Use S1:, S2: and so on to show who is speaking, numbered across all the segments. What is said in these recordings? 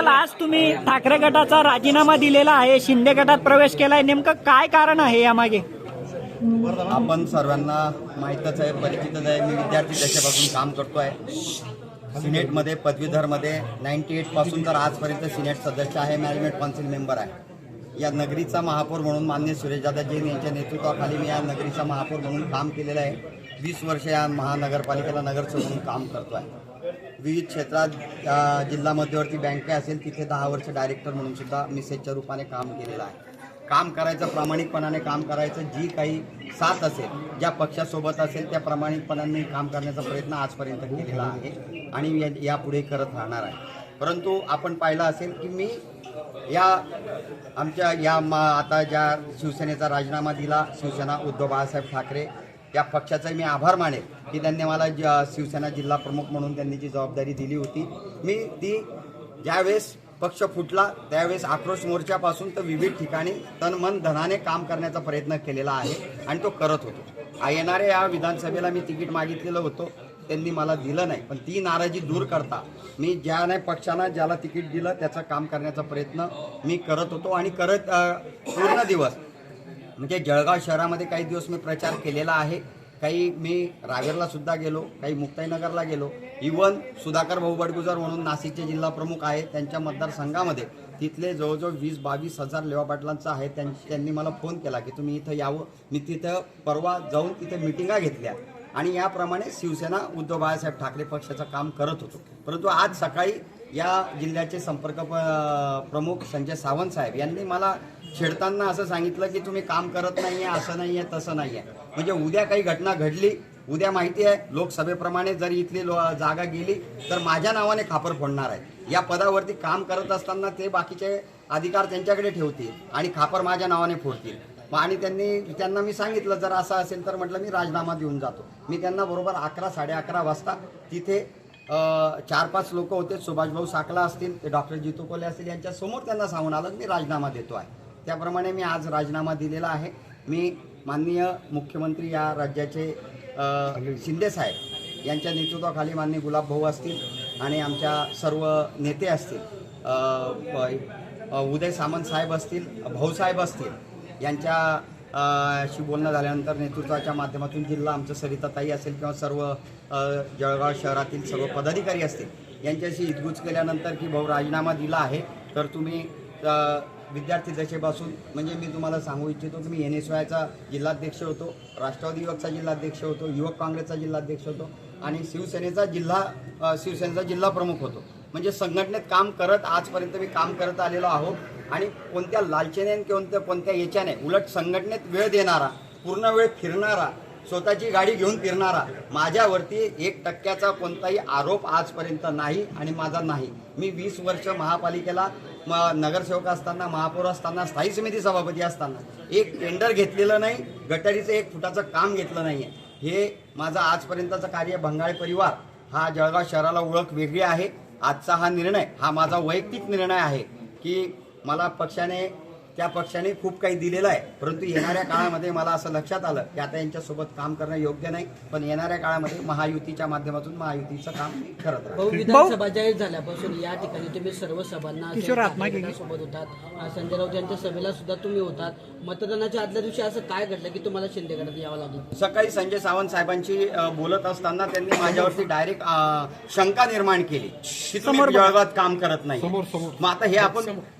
S1: सांगाल आज तुम्ही ठाकरे गटाचा राजीनामा दिलेला आहे शिंदे गटात प्रवेश केलाय. नेमकं काय कारण आहे यामागे?
S2: आपण सर्वांना माहीतच आहे परिचितच आहे. मी विद्यार्थी दशेपासून काम करतो आहे सिनेटमध्ये पदवीधरमध्ये नाईन्टी एटपासून तर आजपर्यंत सिनेट सदस्य आहे मॅनेजमेंट कौन्सिल मेंबर आहे. या नगरीचा महापौर म्हणून मान्य सुरेशदादा जैन यांच्या नेतृत्वाखाली मी या नगरीचा महापौर म्हणून काम केलेलं आहे. वीस वर्ष या महानगरपालिकेला नगरसेवक म्हणून काम करतो आहे विविध क्षेत्रात जिल्हा मध्यवर्ती बँके असेल तिथे दहा वर्ष डायरेक्टर म्हणून सुद्धा मिसेजच्या रूपाने काम केलेलं आहे. काम करायचं प्रामाणिकपणाने काम करायचं जी काही साथ असेल ज्या पक्षासोबत असेल त्या प्रामाणिकपणाने काम करण्याचा प्रयत्न आजपर्यंत केलेला आहे आणि या- यापुढे करत राहणार आहे. परंतु आपण पाहिलं असेल की मी या आमच्या या मा आता ज्या शिवसेनेचा राजीनामा दिला शिवसेना उद्धव बाळासाहेब ठाकरे या पक्षाचा मी आभार मानेल की त्यांनी मला ज- शिवसेना जिल्हा प्रमुख म्हणून त्यांनी जी जबाबदारी दिली होती. मी ती ज्यावेळेस पक्ष फुटला त्यावेळेस आक्रोश मोर्चापासून तर विविध ठिकाणी तन मन धनाने काम करण्याचा प्रयत्न केलेला आहे आणि तो करत होतो. येणाऱ्या या विधानसभेला मी तिकीट मागितलेलं होतं. त्यांनी मला दिलं नाही. पण ती नाराजी दूर करता मी ज्या नाही पक्षानं ज्याला तिकीट दिलं त्याचं काम करण्याचा प्रयत्न मी करत होतो आणि करत पूर्ण दिवस म्हणजे जळगाव शहरामध्ये काही दिवस मी प्रचार केलेला आहे. काही मी रावेरला सुद्धा गेलो काही मुक्ताईनगरला गेलो. इवन सुधाकर भाऊ बडगुजर म्हणून नाशिकचे जिल्हा प्रमुख आहे त्यांच्या मतदारसंघामध्ये तिथले जवळजवळ वीस बावीस हजार लेवा पाटलांचं आहे. त्यां त्यांनी मला फोन केला की तुम्ही इथं यावं. मी तिथं परवा जाऊन तिथे मिटिंगा घेतल्या. आणि याप्रमाणे शिवसेना उद्धव बाळासाहेब ठाकरे पक्षाचं काम करत होतो. परंतु आज सकाळी या जिल्ह्याचे संपर्क प्रमुख संजय सावंत साहेब यांनी मला छेडताना असं सांगितलं की तुम्ही काम करत नाही आहे असं नाही आहे तसं नाही आहे म्हणजे उद्या काही घटना घडली उद्या माहिती आहे लोकसभेप्रमाणे जर इथली लो जागा गेली तर माझ्या नावाने खापर फोडणार आहे. या पदावरती काम करत असताना ते बाकीचे अधिकार त्यांच्याकडे ठेवतील आणि खापर माझ्या नावाने फोडतील. आणि त्यांनी त्यांना मी सांगितलं जर असं असेल तर म्हटलं मी राजीनामा देऊन जातो. मी त्यांना बरोबर अकरा साडे अकरा वाजता तिथे चार पाच लोक होते सुभाषभाऊ साकला असतील ते डॉक्टर जितू कोले असतील यांच्यासमोर त्यांना सांगून आलं मी राजीनामा देतो आहे. त्याप्रमाणे मी आज राजीनामा दिलेला आहे. मी माननीय मुख्यमंत्री या राज्याचे शिंदेसाहेब शिंदे साहेब यांच्या नेतृत्वाखाली माननीय गुलाबभाऊ असतील आणि आमच्या सर्व नेते असतील उदय सामंत साहेब असतील भाऊसाहेब असतील यांच्या शी बोलणं झाल्यानंतर नेतृत्वाच्या माध्यमातून जिल्हा आमचं सरिताताई असेल किंवा सर्व जळगाव शहरातील सर्व पदाधिकारी असतील यांच्याशी हितगुज केल्यानंतर की भाऊ राजीनामा दिला आहे. तर तुम्ही विद्यार्थी दशेपासून म्हणजे मी तुम्हाला सांगू इच्छितो की मी एन एस वायचा जिल्हाध्यक्ष होतो राष्ट्रवादी युवकचा जिल्हाध्यक्ष होतो युवक काँग्रेसचा जिल्हाध्यक्ष होतो आणि शिवसेनेचा जिल्हा शिवसेनेचा जिल्हा प्रमुख होतो. म्हणजे संघटनेत काम करत आजपर्यंत मी काम करत आलेलो आहोत आणि कोणत्या लालचेने कोणत्या कोणत्या याच्याने उलट संघटनेत वेळ देणारा पूर्ण वेळ फिरणारा स्वतःची गाडी घेऊन फिरणारा माझ्यावरती एक टक्क्याचा कोणताही आरोप आजपर्यंत नाही आणि माझा नाही. मी वीस वर्ष महापालिकेला म नगरसेवक असताना महापौर असताना स्थायी समिती सभापती असताना एक टेंडर घेतलेलं नाही गटारीचं एक फुटाचं काम घेतलं नाही आहे हे माझं आजपर्यंतचं कार्य बंगाळी परिवार हा जळगाव शहराला ओळख वेगळी आहे. आजचा हा निर्णय हा माझा वैयक्तिक निर्णय आहे की मला पक्षाने त्या पक्षाने खूप काही दिलेलं आहे. परंतु येणाऱ्या काळामध्ये मला असं लक्षात आलं की आता यांच्यासोबत काम करणं योग्य नाही पण येणाऱ्या काळामध्ये महायुतीच्या माध्यमातून महायुतीचं काम करत
S3: विधानसभा जाहीर झाल्यापासून या ठिकाणी तुम्ही सर्व सभांना. सोबत होतात. संजय राऊत यांच्या सभेला सुद्धा तुम्ही होतात. मतदानाच्या आदल्या दिवशी असं काय घडलं की तुम्हाला शिंदे गटात यावं लागलं?
S2: सकाळी संजय सावंत साहेबांची बोलत असताना त्यांनी माझ्यावरती डायरेक्ट शंका निर्माण केली की तुम्ही जळगावात काम करत नाही. मग आता हे आपण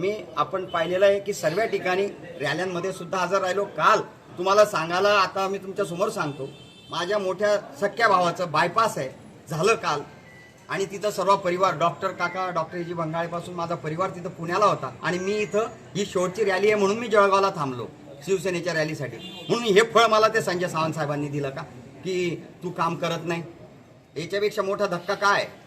S2: मी आपण पाहिलेलं आहे की सर्व ठिकाणी रॅल्यांमध्ये सुद्धा हजर राहिलो. काल तुम्हाला सांगायला आता मी तुमच्यासमोर सांगतो. माझ्या मोठ्या सख्या भावाचं बायपास आहे. झालं काल. आणि तिथं सर्व परिवार डॉक्टर काका डॉक्टर एजी बंगाळेपासून माझा परिवार तिथं पुण्याला होता. आणि मी इथं ही शेवटची रॅली आहे म्हणून मी जळगावला थांबलो शिवसेनेच्या रॅलीसाठी म्हणून हे फळ मला ते संजय सावंत साहेबांनी दिलं का? की तू काम करत नाही. याच्यापेक्षा मोठा धक्का काय? आहे?